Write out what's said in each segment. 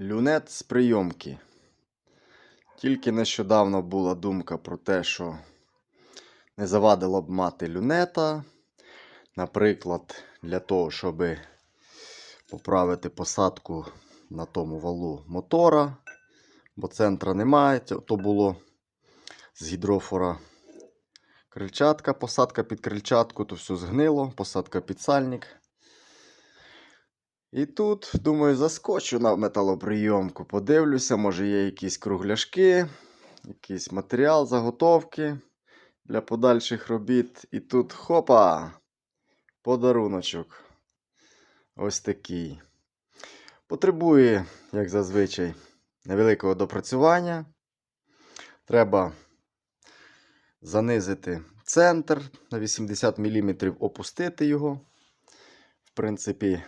Люнет з прийомки. Тільки нещодавно була думка про те, що не завадило б мати люнета. Наприклад, для того, щоб поправити посадку на тому валу мотора, бо центра немає, то було з гідрофора крильчатка, посадка під крильчатку, то все згнило, посадка під сальник. І тут, думаю, заскочу на металоприйомку, подивлюся, може є якісь кругляшки, якийсь матеріал, заготовки для подальших робіт. І тут хопа! Подаруночок. Ось такий. Потребує, як зазвичай, невеликого допрацювання. Треба занизити центр на 80 мм, опустити його. В принципі,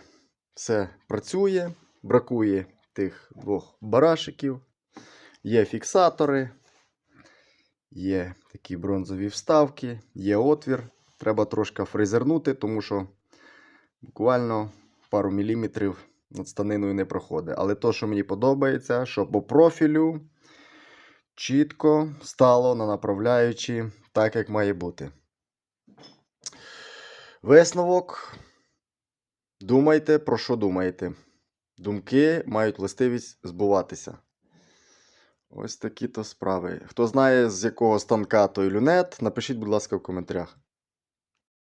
все працює. Бракує тих двох барашиків. Є фіксатори, є такі бронзові вставки, є отвір. Треба трошки фрезернути, тому що буквально пару міліметрів над станиною не проходить. Але то, що мені подобається, що по профілю чітко стало на направляючі так, як має бути. Висновок. Думайте, про що думаєте. Думки мають властивість збуватися. Ось такі то справи. Хто знає, з якого станка той люнет, напишіть, будь ласка, в коментарях.